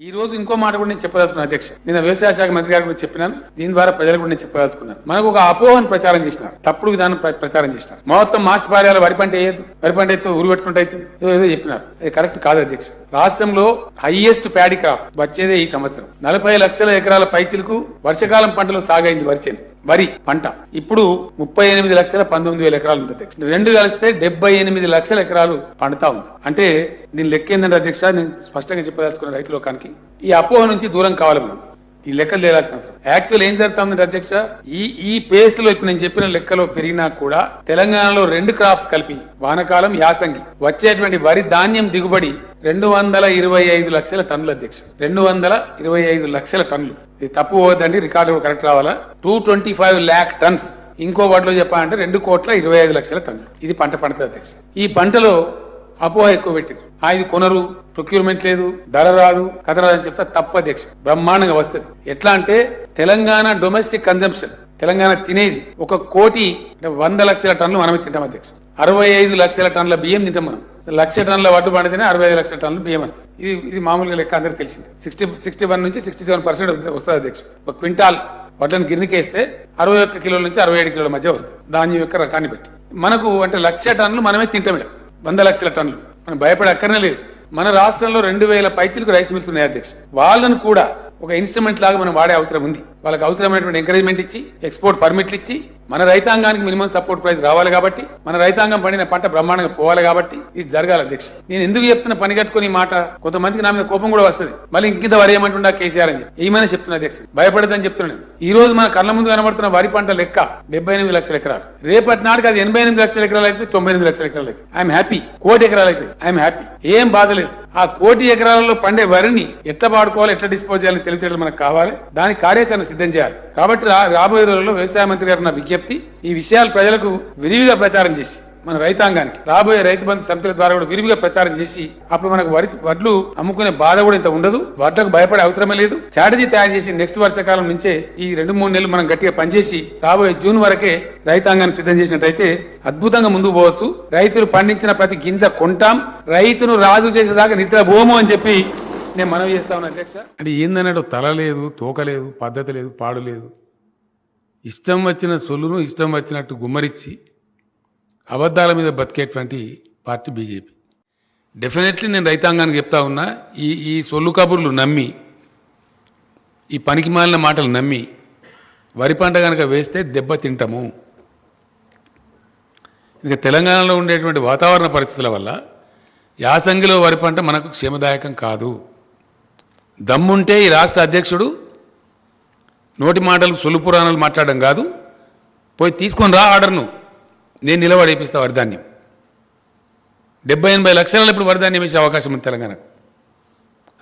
ఈ రోజు ఇంకో మాట కూడా నేను చెప్పదలుచుకున్నాను అధ్యక్ష. నేను వ్యవసాయ శాఖ మంత్రి గారు కూడా చెప్పినాను. దీని ద్వారా ప్రజలకు కూడా నేను చెప్పదలుచుకున్నాను. మనకు ఒక అపోహను ప్రచారం చేసినారు. తప్పుడు విధానం ప్ర- ప్రచారం చేసినారు. మొత్తం మార్చి పారేయాలి వరి పంట వేయదు వరి పంట అయితే ఉరి పెట్టుకుంటే అయితే ఏదో చెప్పినారు. అది కరెక్ట్ కాదు అధ్యక్ష. రాష్ట్రంలో హైయెస్ట్ ప్యాడీ క్రాప్ వచ్చేదే ఈ సంవత్సరం. నలభై లక్షల ఎకరాల పైచిలకు వర్షకాలం పంటలు సాగైంది వరిచేను వరి పంట. ఇప్పుడు ముప్పై ఎనిమిది లక్షల పంతొమ్మిది వేల ఎకరాలు ఉంది అధ్యక్ష. రెండు కలిస్తే డెబ్బై ఎనిమిది లక్షల ఎకరాలు పండుతా ఉంది. అంటే దీని లెక్క ఏంటంటే అధ్యక్ష నేను స్పష్టంగా చెప్పదలుచుకున్న రైతు లోకానికి ఈ అపోహ నుంచి దూరం కావాలి మనం. ఈ లెక్కలు తేలాల్సిన అవసరం. యాక్చువల్ ఏం జరుగుతుందంటే అధ్యక్ష ఈ ఈ పేస్లో ఇప్పుడు నేను చెప్పిన లెక్కలో పెరిగినా కూడా తెలంగాణలో రెండు క్రాప్స్ కలిపి వానకాలం యాసంగి వచ్చేటువంటి వరి ధాన్యం దిగుబడి రెండు వందల ఇరవై ఐదు లక్షల టన్నులు అధ్యక్ష. రెండు వందల ఇరవై ఐదు లక్షల టన్నులు. ఇది తప్పు పోవద్దండి రికార్డు కరెక్ట్ రావాలా? Two twenty five lakh tons ఇంకో వాటిలో చెప్పాలంటే రెండు కోట్ల ఇరవై ఐదు లక్షల టన్నులు. ఇది పంట పండుతుంది అధ్యక్ష. ఈ పంటలో అపోహ ఎక్కువ పెట్టింది. ఆ ఇది కొనరు ప్రొక్యూర్మెంట్ లేదు ధర రాదు కథ రాదు అని చెప్తే తప్ప అధ్యక్ష బ్రహ్మాండంగా వస్తుంది. ఎట్లా అంటే తెలంగాణ డొమెస్టిక్ కన్జంప్షన్ తెలంగాణ తినేది ఒక కోటి అంటే వంద లక్షల టన్నులు మనమే తింటాం అధ్యక్ష అరవై ఐదు లక్షల టన్నుల బియ్యం తింటాం మనం. లక్ష టన్నుల వడ్డు పండితేనే అరవై ఐదు లక్షల టన్నులు బియ్యం వస్తుంది. ఇది ఇది మామూలుగా లెక్క అందరికి తెలిసింది. సిక్స్టీ సిక్స్టీ వన్ నుంచి సిక్స్టీ సెవెన్ పర్సెంట్ వస్తుంది అధ్యక్ష ఒక క్వింటాల్ వడ్లను గిరినికేస్తే అరవై ఒక్క కిలోల నుంచి అరవై ఏడు కిలోల మధ్య వస్తుంది. ధాన్యం యొక్క రకాన్ని బట్టి. మనకు అంటే లక్ష టన్నులు మనమే తింటాం వంద లక్షల టన్నులు. మనం భయపడే అక్కర్నే లేదు మన రాష్ట్రంలో రెండు వేల పైచిలకు రైస్ మిల్స్ ఉన్నాయి అధ్యక్ష. వాళ్ళను కూడా ఒక ఇన్స్ట్రుమెంట్ లాగా మనం వాడే అవసరం ఉంది. వాళ్ళకి అవసరమైనటువంటి ఎంకరేజ్మెంట్ ఇచ్చి ఎక్స్పోర్ట్ పర్మిట్లు ఇచ్చి మన రైతాంగానికి మినిమం సపోర్ట్ ప్రైస్ రావాలి కాబట్టి మన రైతాంగం పండిన పంట బ్రహ్మాండంగా పోవాలి కాబట్టి ఇది జరగాలి అధ్యక్ష. నేను ఎందుకు చెప్తున్న పని కట్టుకుని మాట? కొంతమందికి నా మీద కోపం కూడా వస్తుంది. మళ్ళీ ఇంకింత వరి ఏమంటుండా కేసీఆర్ అని చెప్పి. చెప్తున్నా అధ్యక్ష? భయపడదని చెప్తున్నాను ఈ రోజు మన కళ్ళ ముందు కనబడుతున్న వరి పంట లెక్క డెబ్బై ఎనిమిది లక్షల ఎకరాలు. రేపటి నాటికి అది ఎనభై ఎనిమిది లక్షల ఎకరాలు అయితే తొంభై ఎనిమిది లక్షల ఎకరాలు అయితే. ఐఎమ్ హ్యాపీ కోటి ఎకరాలు అయితే. ఐఎమ్ హ్యాపీ ఏం బాధ లేదు. ఆ కోటి ఎకరాలలో పండే వరిని ఎట్లా వాడుకోవాలి ఎట్లా డిస్పోజ్ చేయాలని తెలివితేటలు మనకు కావాలి. దాని కార్యాచరణ సిద్ధం చేయాలి. కాబట్టి రాబోయే రోజుల్లో వ్యవసాయ మంత్రి గారు నా విజ్ఞప్తి ఈ విషయాలు ప్రజలకు విరివిగా ప్రచారం చేసి మన రైతాంగానికి రాబోయే రైతు బంధు సమితుల ద్వారా కూడా విరివిగా ప్రచారం చేసి అప్పుడు మనకు వరి వడ్లు అమ్ముకునే బాధ కూడా ఇంత ఉండదు వడ్లకు భయపడే అవసరమే లేదు. స్ట్రాటజీ తయారు చేసి నెక్స్ట్ వర్షాకాలం నుంచే ఈ రెండు మూడు నెలలు మనం గట్టిగా పనిచేసి రాబోయే జూన్ వరకే రైతాంగాన్ని సిద్ధం చేసినట్టయితే అద్భుతంగా ముందుకు పోవచ్చు. రైతులు పండించిన ప్రతి గింజ కొంటాం. రైతును రాజు చేసేదాకా నిద్ర పోము అని చెప్పి నేను మనవి చేస్తా ఉన్నా అధ్యక్ష. అంటే ఏందన్నాడు? తల లేదు తోక లేదు పద్ధతి లేదు పాడు లేదు. ఇష్టం వచ్చిన సొల్లును ఇష్టం వచ్చినట్టు గుమ్మరిచ్చి అబద్ధాల మీద బతికేటువంటి పార్టీ బీజేపీ. డెఫినెట్లీ నేను రైతాంగానికి చెప్తా ఉన్నా ఈ ఈ సొల్లు కబుర్లు నమ్మి ఈ పనికి మాలిన మాటలు నమ్మి వరి పంట కనుక వేస్తే దెబ్బ తింటాము. ఇక తెలంగాణలో ఉండేటువంటి వాతావరణ పరిస్థితుల వల్ల యాసంగిలో వరి పంట మనకు క్షేమదాయకం కాదు. దమ్ముంటే ఈ రాష్ట్ర అధ్యక్షుడు నోటి మాటలు సొలు పురాణాలు మాట్లాడడం కాదు. పోయి తీసుకొని రా ఆర్డర్ను. నేను నిలబడేపిస్తా వరిధాన్యం డెబ్బై ఎనభై లక్షలలో ఇప్పుడు వరిధాన్యం వేసే అవకాశం ఉంది తెలంగాణకు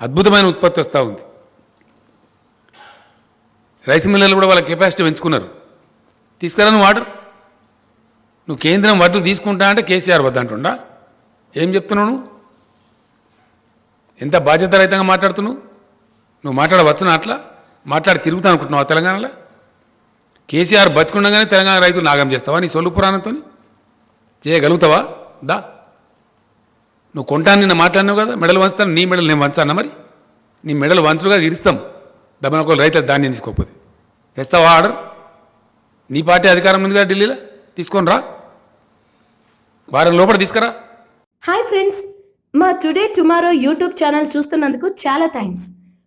అద్భుతమైన ఉత్పత్తి వస్తూ ఉంది. రైస్ మిల్లర్లు కూడా వాళ్ళ కెపాసిటీ పెంచుకున్నారు. తీసుకురా నువ్వు ఆర్డర్ నువ్వు కేంద్రం వడ్లు తీసుకుంటా అంటే కేసీఆర్ వద్దంటుండా ఏం చెప్తున్నావు నువ్వు? ఎంత బాధ్యత రహితంగా మాట్లాడుతున్నావు? నువ్వు మాట్లాడవచ్చునా అట్లా? మాట్లాడి తిరుగుతా అనుకుంటున్నావా తెలంగాణలో? కేసీఆర్ బతికుండగానే తెలంగాణ రైతులు నాగం చేస్తావా నీ సొల్లు పురాణంతో చేయగలుగుతావా? దా. నువ్వు కొంటాను నిన్న మాట్లాడినావు కదా మెడలు వంచుతాను నీ మెడలు నేను వంచానా మరి? నీ మెడలు వంచులుగా ఇరుస్తాం. డబ్బున ఒక రైతుల ధాన్యం తీసుకోకపోతే. తెస్తావా ఆర్డర్? నీ పార్టీ అధికారం ఉంది కదా ఢిల్లీలో? తీసుకొని రా. వారం లోపల తీసుకురా. హాయ్ ఫ్రెండ్స్ మా టుడే టుమారో యూట్యూబ్ ఛానల్ చూస్తున్నందుకు చాలా థ్యాంక్స్.